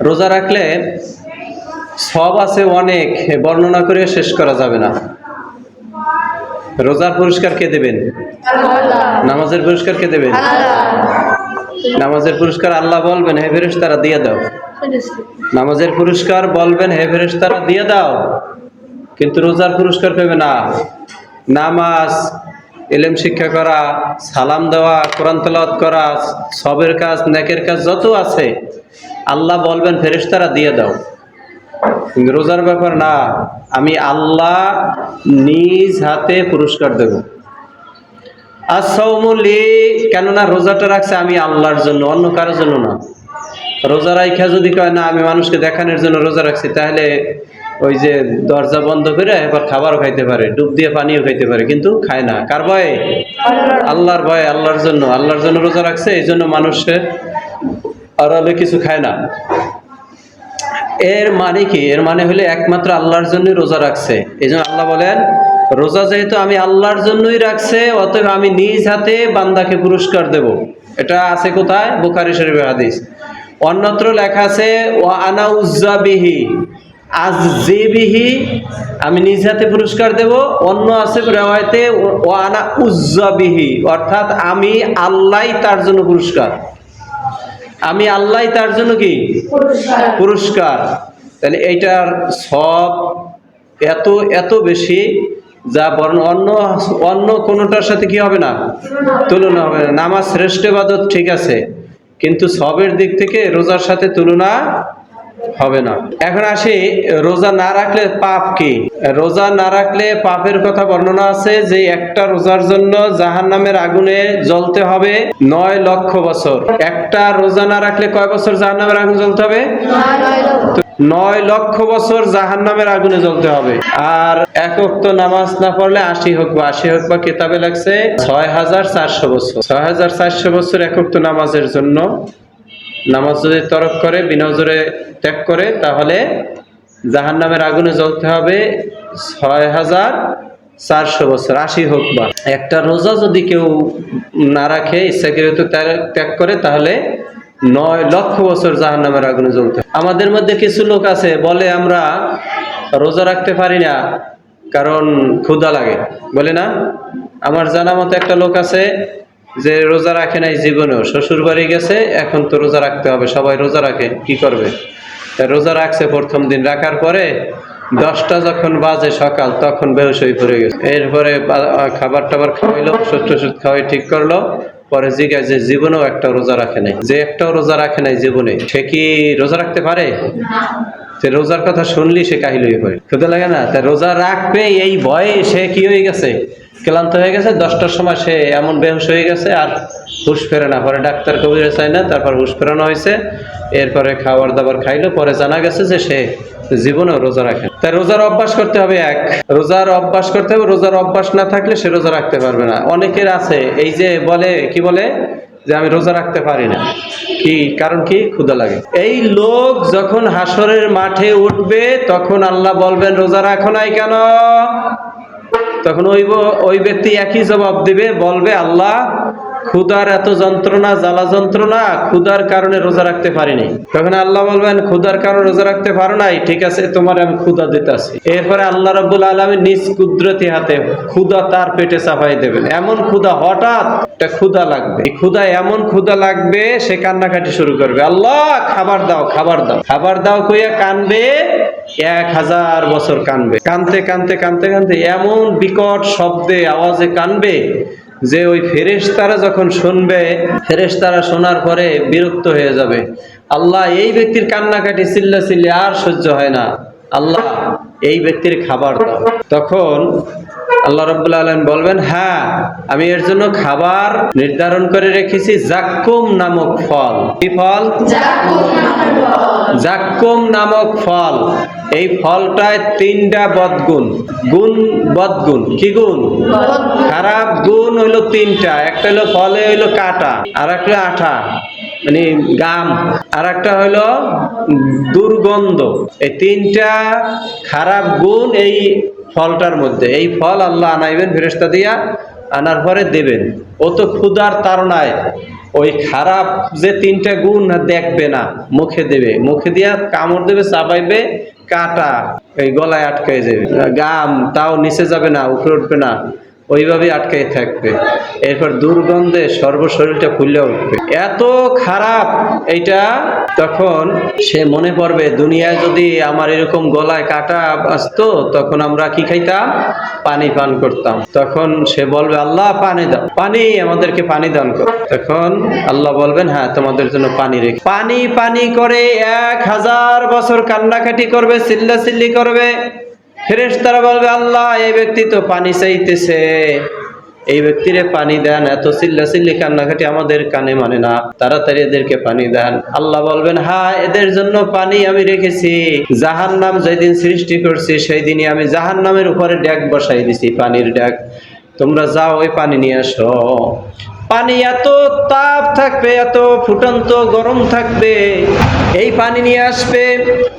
রোজা রাখলে সব আছে অনেক বর্ণনা করে শেষ করা যাবে না। রোজার পুরস্কার কে দেবেন? নামাজের পুরস্কার কে দেবেন? নামাজের পুরস্কার আল্লাহ বলবেন হে ফেরেস তারা দিয়ে দাও। নামাজের পুরস্কার বলবেন হে ফেরেস তারা দিয়ে দাও। কিন্তু রোজার পুরস্কার পেবে না। নামাজ এলেম শিক্ষা করা সালাম দেওয়া কোরআন তেলাওয়াত করা সবের কাজ নেকের কাজ যত আছে আল্লাহ বলবেন, ফেরেশতারা দিয়ে দাও। রোজার ব্যাপার না, আমি আল্লাহ নিজ হাতে পুরস্কার দেব। আসাউমুলি কেননা রোজাটা রাখছে আমি আল্লাহর জন্য, অন্য কারোর জন্য না। রোজা রাইখা যদি কয়, না, আমি মানুষকে দেখানোর জন্য রোজা রাখছি, তাহলে ওই যে দরজা বন্ধ করে এবার খাবারও খাইতে পারে, ডুব দিয়ে পানিও খাইতে পারে, কিন্তু খায় না। কার ভয়ে? আল্লাহর ভয়ে, আল্লাহর জন্য। আল্লাহর জন্য রোজা রাখছে, এই জন্য মানুষের আড়ালে কিছু খায় না। এর মানে কি? এর মানে হলে একমাত্র আল্লাহর জন্যই রোজা রাখছে। এই আল্লাহ বলেন, রোজা যেহেতু আমি আল্লাহর জন্যই রাখছে, অতএব আমি নিজ হাতে বান্দাকে পুরস্কার দেব। এটা আছে কোথায়? বুখারি শরীফের হাদিস। অন্যত্র লেখা আছে ও আনা উজ্জাবিহি আজ বিহি, আমি নিজ হাতে পুরস্কার দেব। অন্য আছে রেওয়ায়তে ও আনা উজ্জাবিহি অর্থাৎ আমি আল্লাহই তার জন্য পুরস্কার। আমি আল্লাহ তার জন্য কি? পুরস্কার। তাহলে এইটার সব এত এত বেশি যা বরং অন্য অন্য কোনোটার সাথে কি হবে না? তুলনা হবে না। নামাজ শ্রেষ্ঠ বাদত ঠিক আছে। কিন্তু সবের দিক থেকে রোজার সাথে তুলনা হবে না। এখন আসি, রোজা না রাখলে পাপ কি? রোজা না রাখলে পাপের কথা বর্ণনা আছে যে, একটা রোজার জন্য জাহান নামের আগুনে জ্বলতে হবে নয় লক্ষ বছর। একটা রোজা না রাখলে কয় বছর জাহান নামের আগুন জ্বলতে হবে? নয় লক্ষ বছর জাহান নামের আগুনে জ্বলতে হবে। আর একক তো নামাজ না পড়লে আশি হোক বা আশি হোক বা কেতাবে লাগছে, ছয় হাজার চারশো বছর। ছয় হাজার চারশো বছর একক তো নামাজের জন্য নামাজ যদি তরক করে বিনজরে ত্যাগ করে, তাহলে জাহান নামের আগুনে জ্বলতে হবে ছয় হাজার চারশো বছর, আশি হোক বা। একটা রোজা যদি কেউ না রাখে ইচ্ছাকৃত ত্যাগ করে, তাহলে নয় লক্ষ বছর জাহান নামের আগুনে জ্বলতে। আমাদের মধ্যে কিছু লোক আছে, বলে আমরা রোজা রাখতে পারি না, কারণ ক্ষুধা লাগে। বলে না? আমার জানা মতো একটা লোক আছে যে রোজা রাখে নাই জীবনেও, শ্বশুর বাড়ি গেছে, এখন তো রোজা রাখতে হবে, সবাই রোজা রাখে, কি করবে? রোজা রাখছে প্রথম দিন, রাখার পরে দশটা যখন বাজে সকাল, তখন বেহুশ হয়ে পড়ে গেছে। এরপরে খাবার টাবার খাওয়াইলো, ওষুধ সুস্থ খাওয়াই ঠিক করল, পরে জিজ্ঞাসা যে জীবনেও একটা রোজা রাখে নাই। যে একটাও রোজা রাখে নাই জীবনে, সে কি রোজা রাখতে পারে? সে রোজার কথা শুনলি, সে কাহিল হয়ে পড়ে। খেতে লাগে না? তা রোজা রাখবে এই ভয়ে সে কি হয়ে গেছে? ক্লান্ত হয়ে গেছে, দশটার সময় সে এমন বেহুশ হয়ে গেছে, আর হুশ ফেরে না। পরে ডাক্তার কবিরে চাই না, তারপর হুশ ফেরানো হয়েছে, এরপরে খাবার দাবার খাইলো, পরে জানা গেছে যে সে জীবনে রোজা রাখে তাই রোজার অভ্যাস করতে হবে এক। রোজার অভ্যাস করতে হবে, রোজার অভ্যাস না থাকলে সে রোজা রাখতে পারবে না। অনেকের আছে, এই যে বলে, কি বলে? যে আমি রোজা রাখতে পারি না। কি? কারণ কি? ক্ষুধা লাগে। এই লোক যখন হাসরের মাঠে উঠবে, তখন আল্লাহ বলবেন, রোজা রাখো নাই কেন? তখন ওই ওই ব্যক্তি একই জবাব দিবে, বলবে, আল্লাহ, ক্ষুধার এত যন্ত্রণা, জ্বালা যন্ত্রণা, ক্ষুধার কারণে রোজা রাখতে পারিনি। তখন আল্লাহ বলবেন, ক্ষুধার কারণে রোজা রাখতে পারো নাই, ঠিক আছে, তোমার আমি ক্ষুধা দিতেছি। এরপরে আল্লাহ রব্বুল আলমী নিজ কুদরতি হাতে ক্ষুধা তার পেটে চাপাই দেবেন। এমন ক্ষুদা হঠাৎ একটা ক্ষুধা লাগবে। এই ক্ষুধা এমন ক্ষুদা লাগবে, সে কান্নাকাটি শুরু করবে। আল্লাহ, খাবার দাও খাবার দাও। খাবার দাও কইয়া কানবে এক হাজার বছর কানবে। কানতে কানতে কানতে কানতে এমন বিকট শব্দে, আওয়াজে কানবে যে ওই ফেরেশতারা যখন শুনবে, ফেরেশতারা শোনার পরে বিরক্ত হয়ে যাবে। আল্লাহ এই ব্যক্তির কান্নাকাটি চিল্লা চিল্লি আর সহ্য হয় না। আল্লাহ এই ব্যক্তির খাবার দাও। তখন আল্লাহ রব্বুল আলম বলবেন হ্যাঁ আমি এর জন্য খাবার নির্ধারণ করে রেখেছি জাক্কুম নামক ফল। কি ফল? জাক্কুম নামক ফল। এই ফলটায় তিনটা বদগুণ। গুণ বদগুণ। কি গুণ? খারাপ গুণ হইল তিনটা। একটা হইল ফলে হইল কাটা আর একটা আঠা। মানে গাম। আর একটা হইল দুর্গন্ধ। এই তিনটা খারাপ গুণ এই ফলটার মধ্যে। এই ফল আল্লাহ আনাইবেন ফেরেস্তা দিয়া আনার পরে দেবেন। ও তো ক্ষুধার তাড়নায়। ওই খারাপ যে তিনটা গুণ দেখবে না, মুখে দেবে। মুখে দিয়া কামড় দেবে চাবাইবে কাটা, এই গলায় আটকায় যাবে। গাম, তাও নিচে যাবে না, উপরে উঠবে না। ওইভাবে আটকাই থাকবে। এরপর দুর্গন্ধে সর্বশরীরটা ফুলে উঠবে। এত খারাপ এইটা, তখন সে মনে পড়বে, দুনিয়ায় যদি আমার এরকম গলায় কাটা আসতো তখন আমরা কি খাইতাম? পানি পান করতাম। তখন সে বলবে, আল্লাহ, পানি দাও। পানি, আমাদেরকে পানি দান কর। তখন আল্লাহ বলবেন হ্যাঁ তোমাদের জন্য পানি রেখে পানি পানি করে এক হাজার বছর কান্নাকাটি করবে, চিল্লাচিল্লি করবে। ফেরেশতারা বলবে, আল্লাহ, এই ব্যক্তি তো পানি চাইতেছে। এই ব্যক্তিরে পানি দেন, এত চিল্লা চিল্লি কান্নাকাটি আমাদের কানে মানে না। তাড়াতাড়ি এদেরকে পানি দেন। আল্লাহ বলবেন হ্যাঁ এদের জন্য পানি আমি রেখেছি। জাহান নাম যেদিন সৃষ্টি করছি সেই দিনই আমি জাহান নামের উপরে ড্যাক বসাই দিছি, পানির ড্যাক তোমরা যাও ওই পানি নিয়ে আসো। পানি এত তাপ থাকবে, এত ফুটন্ত গরম থাকবে। এই পানি নিয়ে আসবে,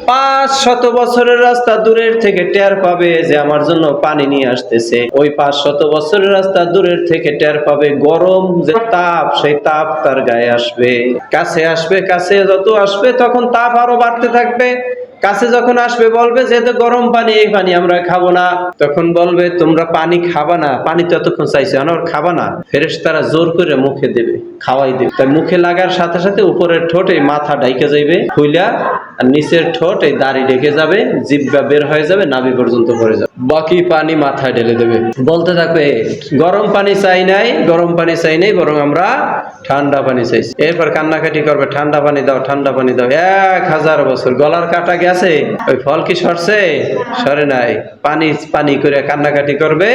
পাঁচ শত বছরের রাস্তা দূরের থেকে টের পাবে যে আমার জন্য পানি নিয়ে আসতেছে। ওই পাঁচ শত বছরের রাস্তা দূরের থেকে টের পাবে গরম যে তাপ, সেই তাপ তার গায়ে আসবে। কাছে আসবে, কাছে যত আসবে, তখন তাপ আরও বাড়তে থাকবে। কাছে যখন আসবে, বলবে যে তো গরম পানি, এই পানি আমরা খাব না। তখন বলবে, তোমরা পানি খাবা না, পানি তো এতক্ষণ চাইছে আমার খাবা না। ফেরেস তারা জোর করে মুখে দেবে, খাওয়াই দেবে। তাই মুখে লাগার সাথে সাথে উপরের ঠোঁটে মাথা ডাইকে যাইবে, খুইলা আর নিচের ঠোঁট এই দাড়ি ডেকে যাবে, জিব্বা বের হয়ে যাবে, নাভি পর্যন্ত পড়ে যাবে। বাকি পানি মাথায় ঢেলে দেবে। বলতে থাকবে, গরম পানি চাই নাই, গরম পানি চাই নাই, বরং আমরা ঠান্ডা পানি চাইছি। এরপর কান্নাকাটি করবে, ঠান্ডা পানি দাও, ঠান্ডা পানি দাও। এক হাজার বছর গলার কাটা গেছে, ওই ফল কি সরছে? সরে নাই। পানি পানি করে কান্নাকাটি করবে,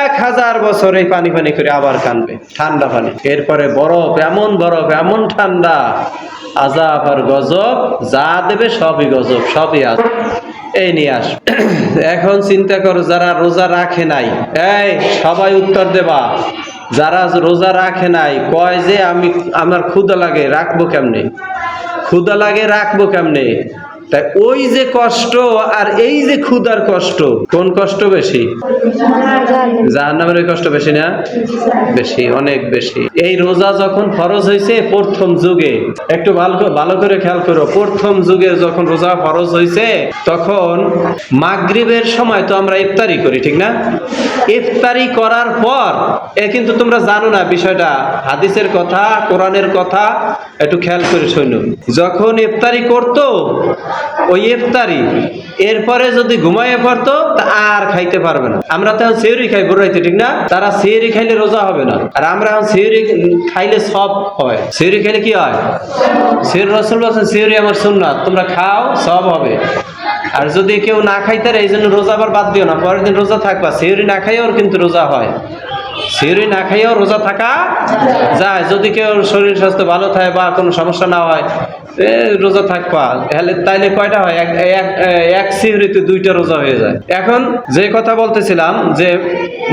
এক হাজার বছর এই পানি পানি করে আবার কানবে ঠান্ডা পানি। এরপরে বরফ, এমন বরফ, এমন ঠান্ডা আজাব আর গজব যা দেবে সবই গজব, সবই আজ এই নিয়ে আস। এখন চিন্তা করো, যারা রোজা রাখে নাই, এই সবাই উত্তর দেবা। যারা রোজা রাখে নাই, কয় যে আমি, আমার ক্ষুদা লাগে, রাখব কেমনে? ক্ষুদা লাগে, রাখব কেমনে? তাই ওই যে কষ্ট আর এই যে ক্ষুদার কষ্ট, কোন কষ্ট বেশি? জাহান্নামের কষ্ট বেশি না? বেশি, অনেক বেশি। এই রোজা যখন ফরজ হয়েছে প্রথম যুগে, একটু ভালো করে- খেয়াল করো, প্রথম যুগে যখন রোজা ফরজ হয়েছে তখন মাগরিবের সময় তো আমরা ইফতারি করি, ঠিক না? ইফতারি করার পর, এ কিন্তু তোমরা জানো না বিষয়টা, হাদিসের কথা, কোরআনের কথা, একটু খেয়াল করে শোনো। যখন ইফতারি করতো ওই ইফতারি। এরপরে যদি ঘুমাইয়ে পড়তো আর খাইতে পারবে না। আমরা তো এখন সেহরি খাই রাইতে ঠিক না? তারা সেহরি খাইলে রোজা হবে না। আর আমরা এখন সেহরি খাইলে সব হয়। সেহরি খাইলে কি হয়? সেহরি রসুল বলছেন সেহরি আমার সুন্নাত, তোমরা খাও, সব হবে। আর যদি কেউ না খাইতে এই জন্য রোজা আবার বাদ দিও না। পরের দিন রোজা থাকবা। সেহরি না খাইও কিন্তু রোজা হয়। সিঁড়ি না খাইয়েও রোজা থাকা যায়। যদি কেউ শরীর স্বাস্থ্য ভালো থাকে বা কোনো সমস্যা না হয় এ, রোজা থাকবা তাহলে তাইলে কয়টা হয়? এক এক এক দুইটা রোজা হয়ে যায়। এখন যে কথা বলতেছিলাম যে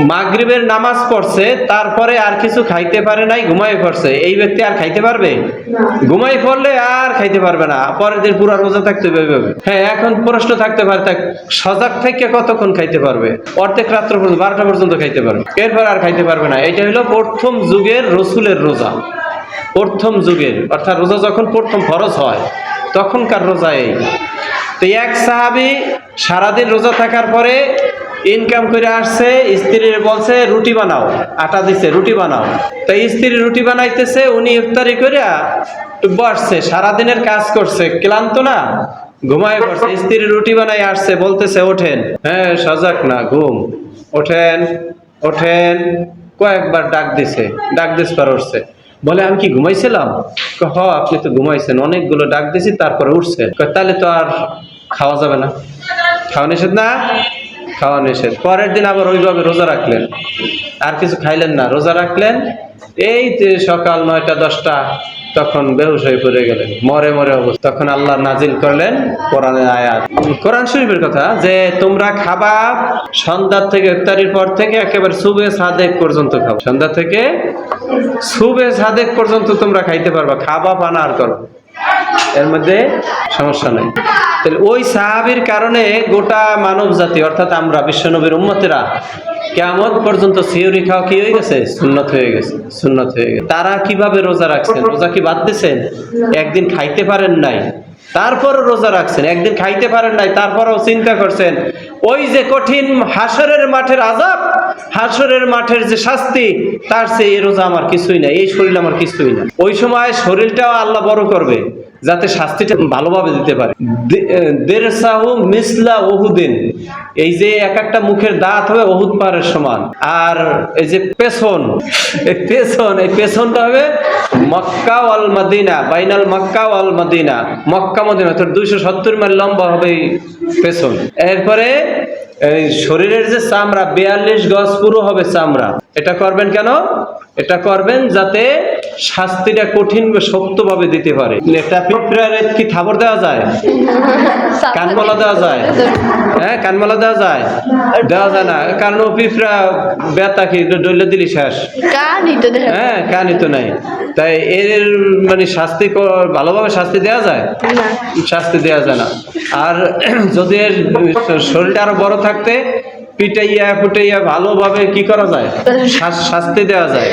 মাগরিবের নামাজ পড়ছে তারপরে আর কিছু খাইতে পারে নাই ঘুমাই পড়ছে। এই ব্যক্তি আর খাইতে পারবে? ঘুমাই পড়লে আর খাইতে পারবে না। পরের দিন পুরো রোজা থাকতে হবে হ্যাঁ এখন প্রশ্ন থাকতে পারে সজাগ থেকে কতক্ষণ খাইতে পারবে? অর্ধেক রাত্র পর্যন্ত বারোটা পর্যন্ত খাইতে পারবে। এরপর আর খাইতে পারবে না। এটা হলো প্রথম যুগের রসুলের রোজা। প্রথম যুগের, অর্থাৎ রোজা যখন প্রথম ফরজ হয়, তখনকার রোজা এই। তো এক সাহাবি সারাদিন রোজা থাকার পরে ইনকাম করে আসছে স্ত্রীর বলছে, রুটি বানাও। আটা দিছে, রুটি বানাও। তো স্ত্রী রুটি বানাইতেছে, উনি ইফতারি করে বসছে, সারাদিনের কাজ করছে। ক্লান্ত না? ঘুমায় পড়ছে স্ত্রী রুটি বানাই আসছে, বলতেছে, ওঠেন। হ্যাঁ সজাগ না, ঘুম। ওঠেন ওঠেন। কয়েকবার ডাক দিছে, ডাক দিস পর উঠছে বলে, আমি কি ঘুমাইছিলাম? হ, আপনি তো ঘুমাইছেন, অনেকগুলো ডাক দিয়েছি তারপরে উঠছেন। তাহলে তো আর খাওয়া যাবে না। খাওয়া নিষেধ না? খাওয়া নিষেধ। পরের দিন আবার ওইভাবে রোজা রাখলেন। আর কিছু খাইলেন না। রোজা রাখলেন, এই সকাল নয়টা, দশটা, তখন বেহুশ হয়ে পড়ে গেলেন। মরে মরে অবস্থা। তখন আল্লাহ নাজিল করলেন কোরআনের আয়াত। কোরআন শরীফের কথা যে তোমরা খাবা সন্ধ্যার থেকে ইফতারির পর থেকে একেবারে সুবে সাদেক পর্যন্ত খাও সন্ধ্যা থেকে সুবে সাদেক পর্যন্ত তোমরা খাইতে পারবা। খাবা পানা আর করো এর মধ্যে সমস্যা নেই। তাহলে ওই সাহাবির কারণে গোটা মানব জাতি অর্থাৎ আমরা, বিশ্বনবীর উম্মতেরা কেমন পর্যন্ত সিউরি খাওয়া কি হয়ে গেছে? সুন্নত হয়ে গেছে, সুন্নত হয়ে গেছে। তারা কীভাবে রোজা রাখছেন? রোজা কি বাদ দিছেন? একদিন খাইতে পারেন নাই, তারপরও রোজা রাখছেন। একদিন খাইতে পারেন নাই, তারপরও চিন্তা করছেন। ওই যে কঠিন হাসরের মাঠের আজাব হাসরের মাঠের যে শাস্তি, তার চেয়ে এই রোজা আমার কিছুই না এই শরীর আমার কিছুই না ওই সময় শরীরটাও আল্লাহ বড় করবে। যাতে শাস্তিটা ভালোভাবে দিতে পারে। দে- এ, মিসলা ওহুদিন। এই যে এক একটা মুখের দাঁত হবে অহুদ পাহাড়ের সমান। আর এই যে পেছন এই পেছন এই পেছনটা হবে মক্কা ওয়াল মদিনা বাইনাল মক্কা ওয়াল মদিনা। মক্কা মদিনা তোর দুইশো সত্তর মাইল লম্বা হবে পেছন। এরপরে এই শরীরের যে চামড়া বিয়াল্লিশ গজ পুরো হবে চামড়া। এটা করবেন কেন? এটা করবেন যাতে শাস্তিটা কঠিন বা শক্তভাবে দিতে পারে। পিঁপড়ার কি খাবার দেওয়া যায়? কানমালা দেওয়া যায়? হ্যাঁ কানমালা দেওয়া যায়? দেওয়া যায় না। কারণ ও পিঁপড়া বেতা কি? ডলে দিলি দেখা হ্যাঁ কানই তো নাই। তাই এর মানে শাস্তি ভালোভাবে শাস্তি দেওয়া যায়? শাস্তি দেওয়া যায় না। আর যদি এর শরীরটা আরও বড় থাকতে পিটাইয়া ফুটাইয়া ভালোভাবে কি করা যায়? শাস্তি দেওয়া যায়।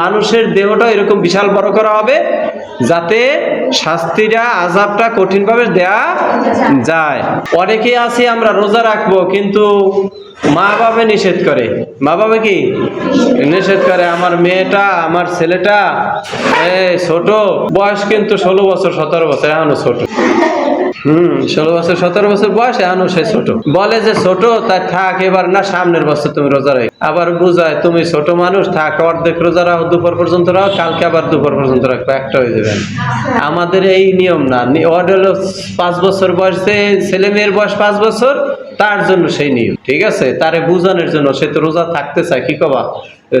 মানুষের দেহটা এরকম বিশাল বড় করা হবে যাতে শাস্তিটা আজাবটা কঠিনভাবে দেয়া যায়। অনেকেই আছি, আমরা রোজা রাখব, কিন্তু মা বাবা নিষেধ করে। মা বাবা কি? নিষেধ করে, আমার মেয়েটা, আমার ছেলেটা ছোট, বয়স কিন্তু ষোলো বছর, সতেরো বছর, এখনও ছোট। ষোলো বছর, সতেরো বছর বয়স এখনও সে ছোট। বলে যে ছোট তাই থাক, এবার না, সামনের বছর তুমি রোজা রাখ। আবার বুঝায়, তুমি ছোট মানুষ, থাক, অর্ধেক রোজা রাখো, দুপুর পর্যন্ত রাখো, কালকে আবার দুপুর পর্যন্ত রাখব একটা হয়ে যাবে আমাদের এই নিয়ম না। হলো পাঁচ বছর বয়সে ছেলে মেয়ের বয়স পাঁচ বছর তার জন্য সেই নিয়ম ঠিক আছে? তারে বুঝানোর জন্য সে তো রোজা থাকতে চায় কি কবা?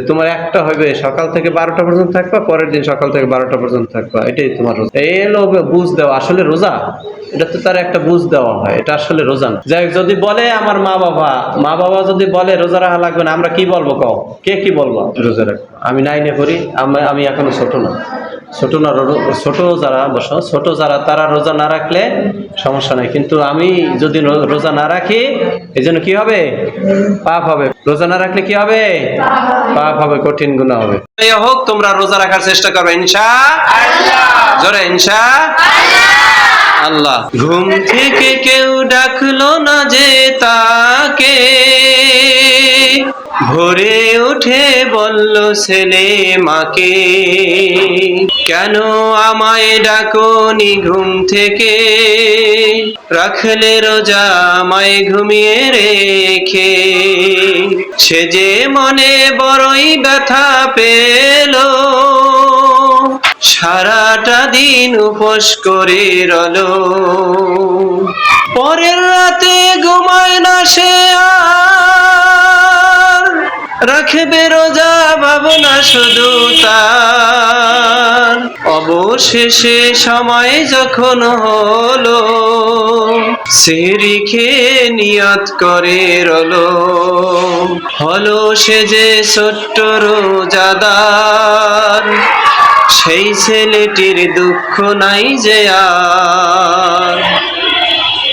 তোমার একটা হবে সকাল থেকে বারোটা পর্যন্ত থাকবা পরের দিন সকাল থেকে বারোটা পর্যন্ত থাকবা। এটাই তোমার রোজা। এই হলো বুঝ দেওয়া আসলে রোজা? এটা তো তার একটা বুঝ দেওয়া হয় এটা আসলে রোজা যাই হোক, যদি বলে আমার মা বাবা মা বাবা যদি বলে রোজা রাখা লাগবে না আমরা কি বলব কও? কে কি বলব? রোজা রাখব। আমি নাইনে আমি আমি এখনও ছোট না। ছোট না ছোট যারা বসো, ছোট যারা, তারা রোজা না রাখলে সমস্যা নাই। কিন্তু আমি যদি রোজা না রাখি এই জন্য কি হবে? পাপ হবে। রোজা না রাখলে কি হবে? পাপ হবে, কঠিন গুণা হবে। হোক, তোমরা রোজা রাখার চেষ্টা করবে, ইনশা জোরে, ইনশা আল্লাহ। ঘুম থেকে কেউ ডাকলো না যে তাকে। ভোরে উঠে বলল ছেলে মাকে, কেন আমায় ডাকনি ঘুম থেকে? রাখলে রোজা আমায় ঘুমিয়ে রেখে। সে যে মনে বড়ই ব্যথা পেল, সারাটা দিন উপোস করে রল পরের রাতে ঘুমায় না সে আর রাখবে রোজা ভাবনা শুধু তার। অবশেষে সময় যখন হলো সিঁড়ি খেয়ে নিয়ত করে রলো হলো সে যে ছোট্ট রোজাদার, সেই ছেলেটির দুঃখ নাই যে আর।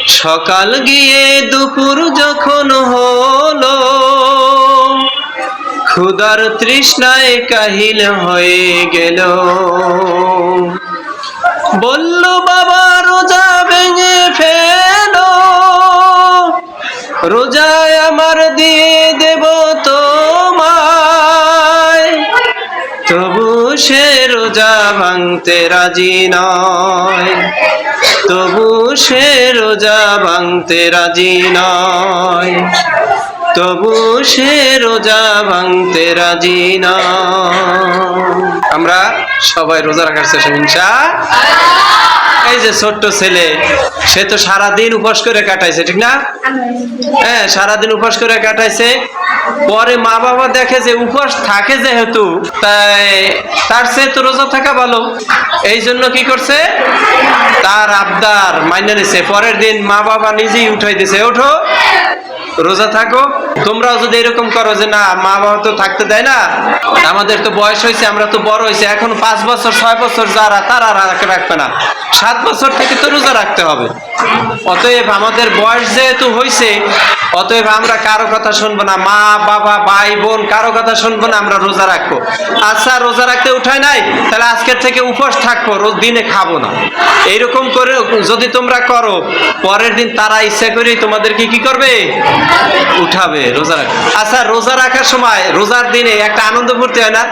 সকাল গিয়ে দুপুর যখন হলো ক্ষুদার তৃষ্ণায় কাহিল হয়ে গেল। বলল, বাবা, রোজা ভেঙে ফেলো। রোজায় আমার দিয়ে দেব তোমায়। তবু সে রোজা ভাঙতে রাজি নয়। তবু সে রোজা ভাঙতে রাজি নয়। তবু সে রোজা ভাঙতে রাজি নয় আমরা সবাই রোজা রাখার চেষ্টা হিংসা এই যে ছোট্ট ছেলে, সে তো সারাদিন উপোস করে কাটাইছে, ঠিক না? হ্যাঁ সারাদিন উপোস করে কাটাইছে। পরে মা বাবা দেখে যে উপোস থাকে যেহেতু, তাই তার সে তো রোজা থাকা ভালো। এই জন্য কি করছে? তার আবদার মাইনে নিছে। পরের দিন মা বাবা নিজেই উঠাই দিছে, ওঠো। রোজা থাকো। তোমরাও যদি এরকম করো যে না মা বাবা তো থাকতে দেয় না, আমাদের তো বয়স হয়েছে, আমরা তো বড় হয়েছে, এখন পাঁচ বছর, ছয় বছর যারা, তারা রাখ- রাখবে না। সাত বছর থেকে তো রোজা রাখতে হবে। অতএব আমাদের বয়স যেহেতু হয়েছে অতএব আমরা কারও কথা শুনব না। মা বাবা ভাই বোন কারও কথা শুনব না আমরা রোজা রাখব। আচ্ছা রোজা রাখতে উঠায় নাই? তাহলে আজকের থেকে উপোস থাকব রোজ দিনে খাব না। এইরকম করে যদি তোমরা করো পরের দিন তারা ইচ্ছা করে তোমাদেরকে কি করবে? উঠাবে রোজা রাখ আচ্ছা রোজা রাখার সময় রোজার দিনে একটা আনন্দ ফুর্তি হয় না?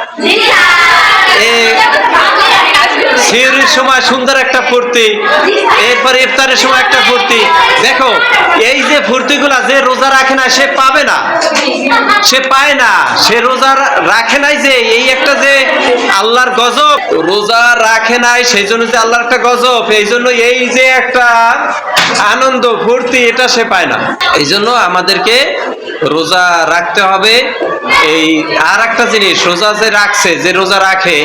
সিঁড়ির সময় সুন্দর একটা ফুর্তি, এরপর ইফতারের সময় একটা ফুর্তি। দেখো, এই যে ফুর্তিগুলা যে রোজা রাখে না, সে পাবে না। সে পায় না। সে রোজা রাখে নাই যে, এই একটা যে আল্লাহর গজব, রোজা রাখে নাই, সেই জন্য যে আল্লাহর একটা গজব, এই জন্য এই যে একটা আনন্দ, ফুর্তি, এটা সে পায় না। এই জন্য আমাদেরকে রোজা রাখতে হবে। এই আর একটা জিনিস, রোজা যে রাখছে, যে রোজা রাখে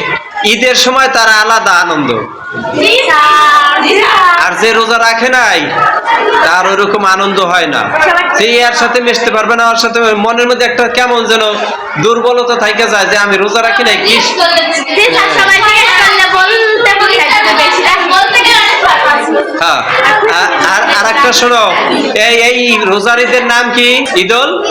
ঈদের সময় তারা আলাদা আনন্দ। আর যে রোজা রাখে নাই, তার ওরকম আনন্দ হয় না। সে এর সাথে মিশতে পারবে না, ওর সাথে মনের মধ্যে একটা কেমন যেন দুর্বলতা থাকে যায় যে আমি রোজা রাখি নাই, কি হ্যাঁ আর- একটা শোনো। এই এই রোজার নাম কি? ঈদল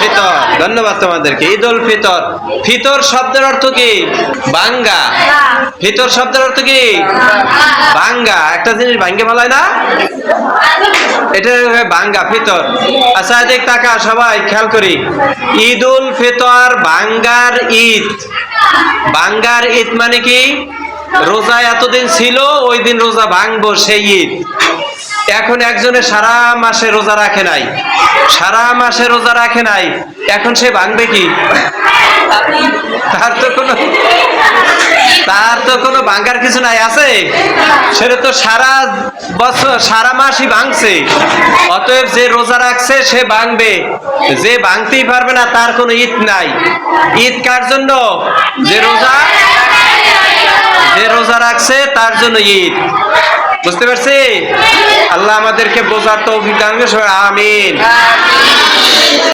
ফিতর। ধন্যবাদ তোমাদেরকে। ঈদুল ফিতর। ফিতর শব্দের অর্থ কি? বাঙ্গা। ফিতর শব্দের অর্থ কি? বাঙ্গা। একটা জিনিস ভাঙ্গে ফেলায় না? এটা বাঙ্গা, ফিতর। আচ্ছা দেখ টাকা সবাই খেয়াল করি। ঈদ উল ফিতর বাঙ্গার ঈদ। বাঙ্গার ঈদ মানে কি? রোজা এতদিন ছিল, ওই দিন রোজা ভাঙবো সেই ঈদ। এখন একজনে সারা মাসে রোজা রাখে নাই। সারা মাসে রোজা রাখে নাই। এখন সে ভাঙবে কি? তার তো কোনো তার তো কোনো ভাঙ্গার কিছু নাই, আছে? সেটা তো সারা বছর, সারা মাসই ভাঙছে। অতএব যে রোজা রাখছে, সে ভাঙবে। যে ভাঙতেই পারবে না, তার কোনো ঈদ নাই। ঈদ কার জন্য? যে রোজা যে রোজা রাখছে তার জন্য ঈদ। বুঝতে পারছি? আল্লাহ আমাদেরকে বোঝার তো দান আমিন।